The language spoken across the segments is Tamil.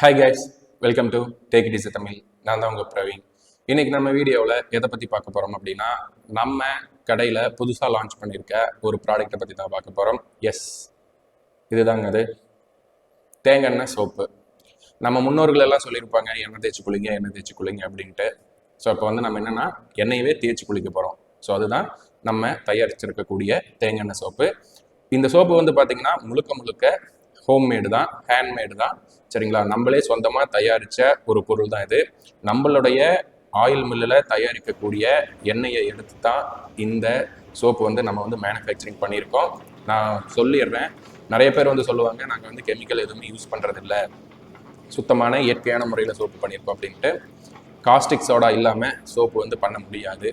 Hi guys welcome to take it is Tamil நான் தான் உங்கள் பிரவீன். இன்னைக்கு நம்ம வீடியோவில் எதை பற்றி பார்க்க போகிறோம் அப்படின்னா நம்ம கடையில் புதுசாக லான்ச் பண்ணியிருக்க ஒரு ப்ராடக்ட்டை பற்றி தான் பார்க்க போகிறோம் எஸ் இதுதாங்க அது. தேங்காய் சோப்பு. நம்ம முன்னோர்கள் எல்லாம் சொல்லியிருப்பாங்க எண்ணெய் தேய்ச்சி குளிங்க எண்ணெய் தேய்ச்சி குளிங்க அப்படின்ட்டு. ஸோ இப்போ வந்து நம்ம என்னென்னா எண்ணெயவே தேய்ச்சி குளிக்க போகிறோம் ஸோ அதுதான் நம்ம தயாரிச்சிருக்கக்கூடிய தேங்காய் சோப்பு. இந்த சோப்பு வந்து பார்த்தீங்கன்னா முழுக்க முழுக்க ஹோம்மேடு தான் ஹேண்ட்மேடு தான். சரிங்களா? நம்மளே சொந்தமாக தயாரித்த ஒரு பொருள் தான் இது. நம்மளுடைய ஆயில் மில்லில் தயாரிக்கக்கூடிய எண்ணெயை எடுத்து தான் இந்த சோப்பு வந்து நம்ம வந்து மேனுஃபேக்சரிங் பண்ணியிருக்கோம். நான் சொல்லிடுறேன். நிறைய பேர் வந்து சொல்லுவாங்க நாங்கள் வந்து கெமிக்கல் எதுவுமே யூஸ் பண்ணுறதில்ல சுத்தமான இயற்கையான முறையில் சோப்பு பண்ணியிருக்கோம் அப்படின்ட்டு. காஸ்டிக் சோடா இல்லாமல் சோப்பு வந்து பண்ண முடியாது.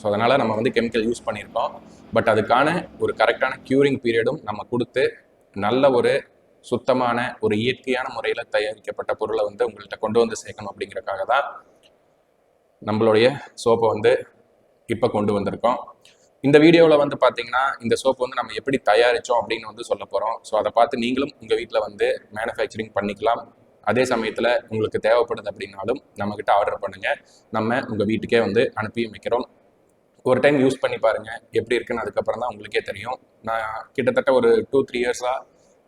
ஸோ அதனால் நம்ம வந்து கெமிக்கல் யூஸ் பண்ணியிருக்கோம். பட் அதுக்கான ஒரு கரெக்டான க்யூரிங் பீரியடும் நம்ம கொடுத்து நல்ல ஒரு சுத்தமான ஒரு இயற்கையான முறையில் தயாரிக்கப்பட்ட பொருளை வந்து உங்கள்கிட்ட கொண்டு வந்து சேர்க்கணும் அப்படிங்கிறக்காக தான் நம்மளுடைய சோப்பை வந்து இப்போ கொண்டு வந்திருக்கோம். இந்த வீடியோவில் வந்து பார்த்தீங்கன்னா இந்த சோப்பு வந்து நம்ம எப்படி தயாரித்தோம் அப்படின்னு வந்து சொல்ல போகிறோம் ஸோ அதை பார்த்து நீங்களும் உங்கள் வீட்டில் வந்து மேனுஃபேக்சரிங் பண்ணிக்கலாம். அதே சமயத்தில் உங்களுக்கு தேவைப்படுது அப்படின்னாலும் நம்மக்கிட்ட ஆர்டர் பண்ணுங்கள் நம்ம உங்கள் வீட்டுக்கே வந்து அனுப்பியும் வைக்கிறோம். ஒரு டைம் யூஸ் பண்ணி பாருங்கள் எப்படி இருக்குன்னு அதுக்கப்புறம் தான் உங்களுக்கே தெரியும். நான் கிட்டத்தட்ட ஒரு டூ த்ரீ இயர்ஸாக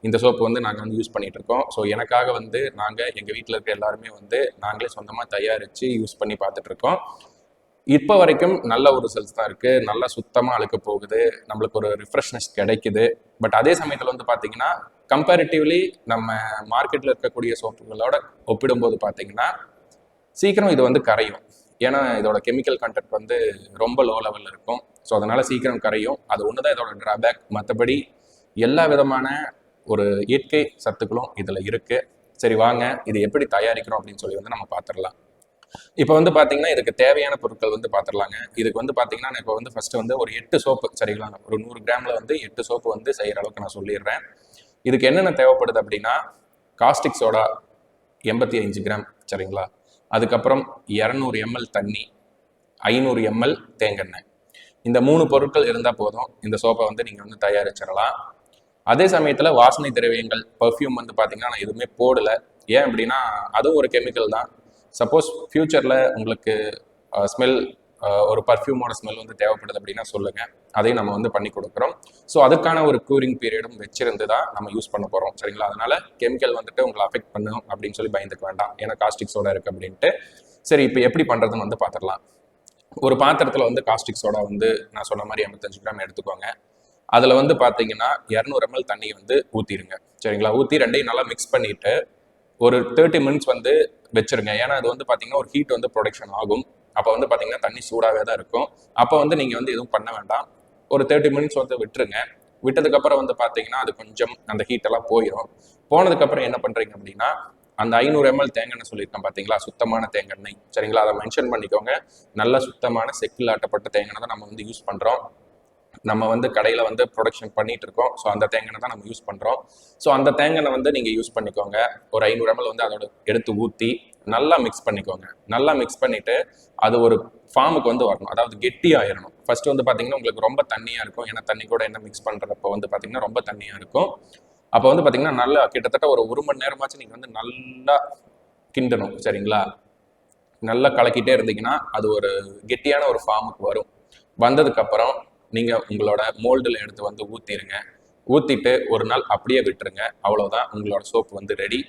இந்த சோப்பு வந்து நாங்கள் வந்து யூஸ் பண்ணிகிட்டு இருக்கோம் ஸோ எனக்காக வந்து நாங்கள் எங்கள் வீட்டில் இருக்க எல்லாருமே வந்து நாங்களே சொந்தமாக தயாரித்து யூஸ் பண்ணி பார்த்துட்ருக்கோம் இப்போ வரைக்கும் நல்ல ஒரு ரிசல்ட்ஸ் தான் இருக்குது நல்லா சுத்தமாக அழுக்க போகுது. நம்மளுக்கு ஒரு ரிஃப்ரெஷ்னஸ் கிடைக்குது. பட் அதே சமயத்தில் வந்து பார்த்தீங்கன்னா கம்பேரிட்டிவ்லி நம்ம மார்க்கெட்டில் இருக்கக்கூடிய சோப்புகளோட ஒப்பிடும்போது பார்த்தீங்கன்னா சீக்கிரம் இது வந்து கரையும். ஏன்னா இதோட கெமிக்கல் கண்டென்ட் வந்து ரொம்ப லோ லெவலில் இருக்கும். ஸோ அதனால் சீக்கிரம் கரையும். அது ஒன்று தான் இதோட ட்ராபேக் மற்றபடி எல்லா விதமான ஒரு இயற்கை சத்துக்களும் இதில் இருக்குது சரி வாங்க இது எப்படி தயாரிக்கிறோம் அப்படின்னு சொல்லி வந்து நம்ம பார்த்துடலாம் இப்போ வந்து பார்த்தீங்கன்னா இதுக்கு தேவையான பொருட்கள் வந்து பார்த்துடலாங்க இதுக்கு வந்து பார்த்தீங்கன்னா நான் இப்போ வந்து ஃபஸ்ட்டு வந்து ஒரு எட்டு சோப்பு சரிங்களா? ஒரு நூறு கிராமில் வந்து எட்டு சோப்பு வந்து செய்கிற அளவுக்கு நான் சொல்லிடுறேன். இதுக்கு என்னென்ன தேவைப்படுது அப்படின்னா காஸ்டிக் சோடா எண்பத்தி அஞ்சு கிராம் சரிங்களா? அதுக்கப்புறம் இரநூறு எம்எல் தண்ணி ஐநூறு எம்எல் தேங்காய் இந்த மூணு பொருட்கள் இருந்தால் போதும். இந்த சோப்பை வந்து நீங்கள் வந்து தயாரிச்சிடலாம். அதே சமயத்தில் வாசனை திரவியங்கள் பர்ஃப்யூம் வந்து பார்த்தீங்கன்னா நான் எதுவுமே போடலை. ஏன் அப்படின்னா அதுவும் ஒரு கெமிக்கல் தான். சப்போஸ் ஃப்யூச்சரில் உங்களுக்கு ஸ்மெல் ஒரு பர்ஃப்யூமோட ஸ்மெல் வந்து தேவைப்படுது அப்படின்னா சொல்லுங்கள் அதையும் நம்ம வந்து பண்ணி கொடுக்குறோம். ஸோ அதுக்கான ஒரு கூரிங் பீரியடும் வச்சிருந்து தான் நம்ம யூஸ் பண்ண போகிறோம் சரிங்களா? அதனால கெமிக்கல் வந்துட்டு உங்களை அஃபெக்ட் பண்ணும் அப்படின்னு சொல்லி பயந்துக்க வேண்டாம். ஏன்னா காஸ்டிக் சோடா இருக்குது அப்படின்ட்டு. சரி இப்போ எப்படி பண்ணுறதுன்னு வந்து பார்த்துடலாம் ஒரு பாத்திரத்தில் வந்து காஸ்டிக் சோடா வந்து நான் சொன்ன மாதிரி ஐம்பத்தஞ்சு கிராம் எடுத்துக்கோங்க. அதில் வந்து பார்த்தீங்கன்னா இரநூறு எம்எல் தண்ணி வந்து ஊற்றிடுங்க சரிங்களா? ஊற்றி ரெண்டையும் நல்லா மிக்ஸ் பண்ணிவிட்டு ஒரு தேர்ட்டி மினிட்ஸ் வந்து வச்சுருங்க. ஏன்னா அது வந்து பார்த்தீங்கன்னா ஒரு ஹீட் வந்து ப்ரொடக்ஷன் ஆகும். அப்போ வந்து பார்த்தீங்கன்னா தண்ணி சூடாகவே தான் இருக்கும். அப்போ வந்து நீங்கள் வந்து எதுவும் பண்ண வேண்டாம். ஒரு தேர்ட்டி மினிட்ஸ் வந்து விட்டுருங்க. விட்டதுக்கப்புறம் வந்து பார்த்தீங்கன்னா அது கொஞ்சம் அந்த ஹீட் எல்லாம் போயிடும் போனதுக்கப்புறம் என்ன பண்ணுறீங்க அப்படின்னா அந்த ஐநூறு எம்எல் தேங்காய் சொல்லியிருக்கேன் பார்த்தீங்களா சுத்தமான தேங்காய் சரிங்களா? அதை மென்ஷன் பண்ணிக்கோங்க. நல்ல சுத்தமான செக்கில் ஆட்டப்பட்ட தேங்காய் தான் நம்ம வந்து யூஸ் பண்ணுறோம் நம்ம வந்து கடையில் வந்து ப்ரொடக்ஷன் பண்ணிட்டு இருக்கோம் ஸோ அந்த தேங்காய் தான் நம்ம யூஸ் பண்ணுறோம் ஸோ அந்த தேங்காய் வந்து நீங்கள் யூஸ் பண்ணிக்கோங்க. ஒரு ஐநூறு எம்எல் வந்து அதோட எடுத்து ஊற்றி நல்லா மிக்ஸ் பண்ணிக்கோங்க. நல்லா மிக்ஸ் பண்ணிவிட்டு அது ஒரு ஃபார்முக்கு வந்து வரணும். அதாவது கெட்டி ஆயிடணும் ஃபர்ஸ்ட் வந்து பார்த்தீங்கன்னா உங்களுக்கு ரொம்ப தண்ணியாக இருக்கும். ஏன்னா தண்ணி கூட என்ன மிக்ஸ் பண்ணுறப்போ வந்து பார்த்தீங்கன்னா ரொம்ப தண்ணியாக இருக்கும். அப்போ வந்து பார்த்தீங்கன்னா நல்லா கிட்டத்தட்ட ஒரு ஒரு மணி நேரமாச்சும் நீங்கள் வந்து நல்லா கிண்டணும். சரிங்களா? நல்லா கலக்கிட்டே இருந்தீங்கன்னா அது ஒரு கெட்டியான ஒரு ஃபார்முக்கு வரும். வந்ததுக்கப்புறம் நீங்கள் உங்களோட மோல்டில் எடுத்து வந்து ஊற்றிடுங்க ஊற்றிட்டு ஒரு நாள் அப்படியே விட்டுருங்க. அவ்வளோதான் உங்களோட சோப்பு வந்து ரெடி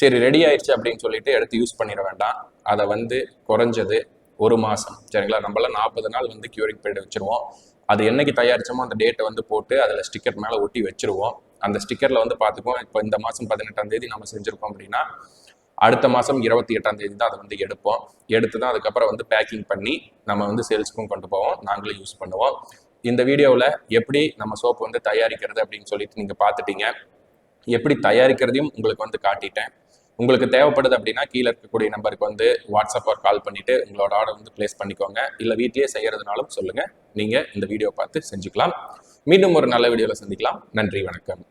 சரி ரெடி ஆயிடுச்சு அப்படின்னு சொல்லிட்டு எடுத்து யூஸ் பண்ணிட வேண்டாம். அதை வந்து குறைஞ்சது ஒரு மாதம் சரிங்களா? நம்மளாம் நாற்பது நாள் வந்து கியூரிங் பீரியட் வச்சுருவோம். அது என்னைக்கு தயாரிச்சோமோ அந்த டேட்டை வந்து போட்டு அதில் ஸ்டிக்கர் மேலே ஒட்டி வச்சுருவோம். அந்த ஸ்டிக்கரில் வந்து பார்த்துக்குவோம். இப்போ இந்த மாதம் பதினெட்டாம் தேதி நம்ம செஞ்சுருக்கோம் அப்படின்னா அடுத்த மாதம் இருபத்தி எட்டாம் தேதி தான் அதை வந்து எடுப்போம். எடுத்து தான் அதுக்கப்புறம் வந்து பேக்கிங் பண்ணி நம்ம வந்து சேல்ஸுக்கும் கொண்டு போவோம். நாங்களும் யூஸ் பண்ணுவோம். இந்த வீடியோவில் எப்படி நம்ம சோப்பு வந்து தயாரிக்கிறது அப்படின்னு சொல்லிட்டு நீங்கள் பார்த்துட்டீங்க. எப்படி தயாரிக்கிறதையும் உங்களுக்கு வந்து காட்டிட்டேன். உங்களுக்கு தேவைப்படுது அப்படின்னா கீழே இருக்கக்கூடிய நம்பருக்கு வந்து வாட்ஸ்அப் கால் பண்ணிவிட்டு உங்களோட ஆர்டர் வந்து பிளேஸ் பண்ணிக்கோங்க. இல்லை வீட்லேயே செய்கிறதுனாலும் சொல்லுங்கள் நீங்கள் இந்த வீடியோ பார்த்து செஞ்சுக்கலாம். மீண்டும் ஒரு நல்ல வீடியோவில் சந்திக்கலாம். நன்றி வணக்கம்.